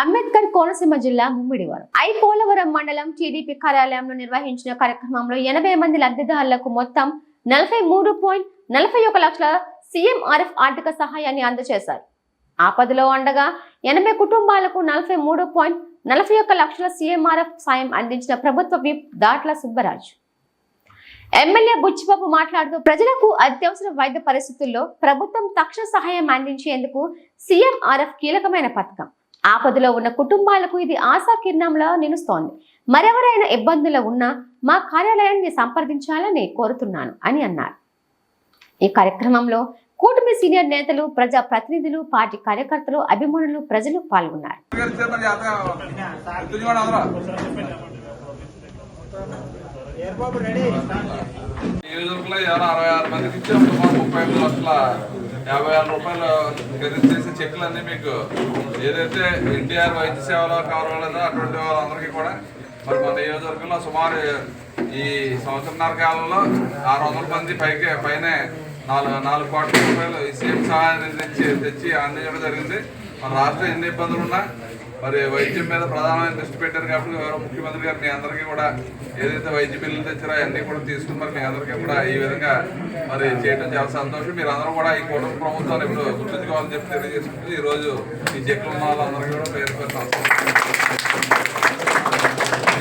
అంబేద్కర్ కోనసీమ జిల్లా ముమ్మిడివరం. ఐ. పోలవరం మండలం టీడీపీ కార్యాలయంలో నిర్వహించిన కార్యక్రమంలో ఎనభై మంది లబ్ధిదారులకు మొత్తం నలభై మూడు పాయింట్ నలభై ఒక లక్షల సీఎంఆర్ఎఫ్ ఆర్థిక సహాయాన్ని అందజేశారు. ఆపదలో ఉండగా ఎనభై కుటుంబాలకు నలభై మూడు పాయింట్ నలభై ఒక్క లక్షల సీఎంఆర్ఎఫ్ సాయం అందించిన ప్రభుత్వ విప్ దాట్ల సుబ్బరాజు. ఎమ్మెల్యే బుచ్చిబాబు మాట్లాడుతూ ప్రజలకు అత్యవసర వైద్య పరిస్థితుల్లో ప్రభుత్వం తక్షణ సహాయం అందించేందుకు సీఎంఆర్ఎఫ్ కీలకమైన పథకం. ఆపదలో ఉన్న కుటుంబాలకు ఇది ఆశా కిరణంలా నిలుస్తోంది. మరెవరైనా ఇబ్బందులు ఉన్నా మా కార్యాలయాన్ని సంప్రదించాలని కోరుతున్నాను అని అన్నారు. ఈ కార్యక్రమంలో కూటమి సీనియర్ నేతలు ప్రజా ప్రతినిధులు పార్టీ కార్యకర్తలు అభిమానులు ప్రజలు పాల్గొన్నారు. నియోజకవర్గంలో అరవై ఆరు మందికి ఇచ్చాము ముప్పై ఐదు లక్షల యాభై ఆరు రూపాయలు ఖరీదు చేసే చెక్కులన్నీ అన్ని మీకు ఏదైతే ఎన్టీఆర్ వైద్య సేవలో కావాలో అటువంటి వాళ్ళందరికీ కూడా మరి మన నియోజకవర్గంలో సుమారు ఈ సంవత్సరన్నర కాలంలో ఆరు వందల మంది పైకి పైనే నాలుగు నాలుగు కోట్ల రూపాయలు ఈ సీఎం సహాయాన్ని తెచ్చి తెచ్చి అందించడం జరిగింది. మన రాష్ట్రం ఎన్ని ఇబ్బందులు ఉన్నా మరి వైద్యం మీద ప్రధానమైన దృష్టి పెట్టారు కాబట్టి ముఖ్యమంత్రి గారు మీ అందరికీ కూడా ఏదైతే వైద్య బిల్లులు తెచ్చారో అవన్నీ కూడా తీసుకుని మరి మీ అందరికీ కూడా ఈ విధంగా మరి చేయడం చాలా సంతోషం. మీరు అందరూ కూడా ఈ కుటుంబ ప్రభుత్వాన్ని ఇప్పుడు గుర్తుంచుకోవాలని చెప్పి తెలియజేసుకుంటూ ఈ రోజు ఈ చెట్లు ఉన్న వాళ్ళందరికీ కూడా పేరు పేరు